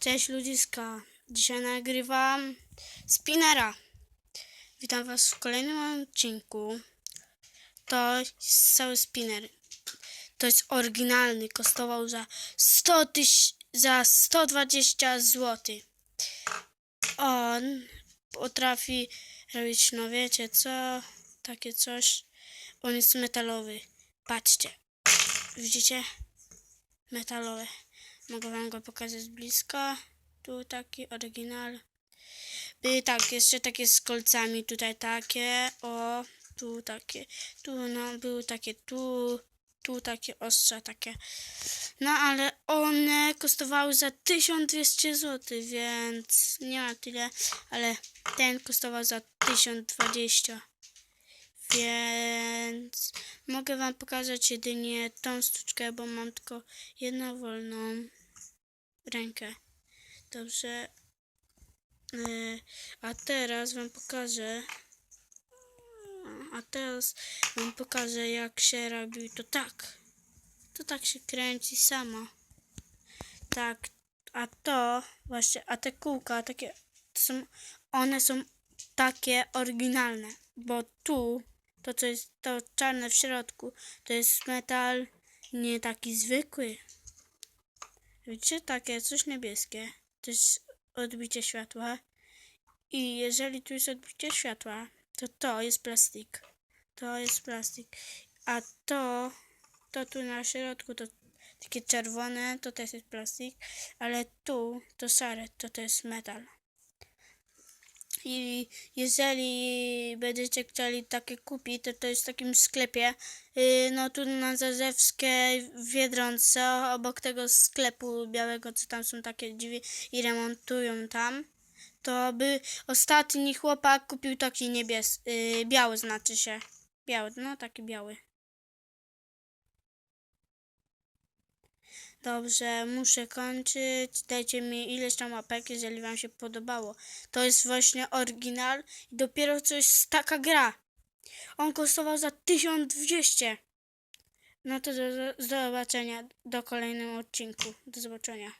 Cześć ludziska. Dzisiaj nagrywam Spinera. Witam was w kolejnym odcinku. To jest cały spinner. To jest oryginalny. Kosztował za 100 tyś, za 120 zł. On potrafi robić, no wiecie co, takie coś. On jest metalowy. Patrzcie. Widzicie? Metalowy. Mogę wam go pokazać z bliska. Tu taki oryginal. Były tak, jeszcze takie z kolcami. Tutaj takie. O, tu takie. Tu no, były takie tu. Tu takie ostrza takie. No ale one kosztowały za 1200 zł, więc nie ma tyle. Ale ten kosztował za 1020. Więc mogę wam pokazać jedynie tą sztuczkę, bo mam tylko jedną wolną rękę. Dobrze. Yy, A teraz wam pokażę. A teraz wam pokażę jak się robi to tak. To tak się kręci samo. Tak. A to właśnie, a te kółka takie są, one są takie oryginalne, bo tu to co jest to czarne w środku, to jest metal nie taki zwykły. Widzicie, takie coś niebieskie. To jest odbicie światła. I jeżeli tu jest odbicie światła, to to jest plastik. To jest plastik. A to, to tu na środku, to takie czerwone, to też jest plastik. Ale tu, to szare, to to jest metal. I jeżeli będziecie chcieli takie kupić, to to jest w takim sklepie. Yy, no tu na Zarzewskiej w obok tego sklepu białego, co tam są takie drzwi i remontują tam. To by ostatni chłopak kupił taki niebies, yy, biały znaczy się. Biały, no taki biały. Dobrze, muszę kończyć. Dajcie mi ileś tam łapek, jeżeli wam się podobało. To jest właśnie oryginal i dopiero coś z taka gra. On kosztował za 1200. No to do, do zobaczenia do kolejnym odcinku. Do zobaczenia.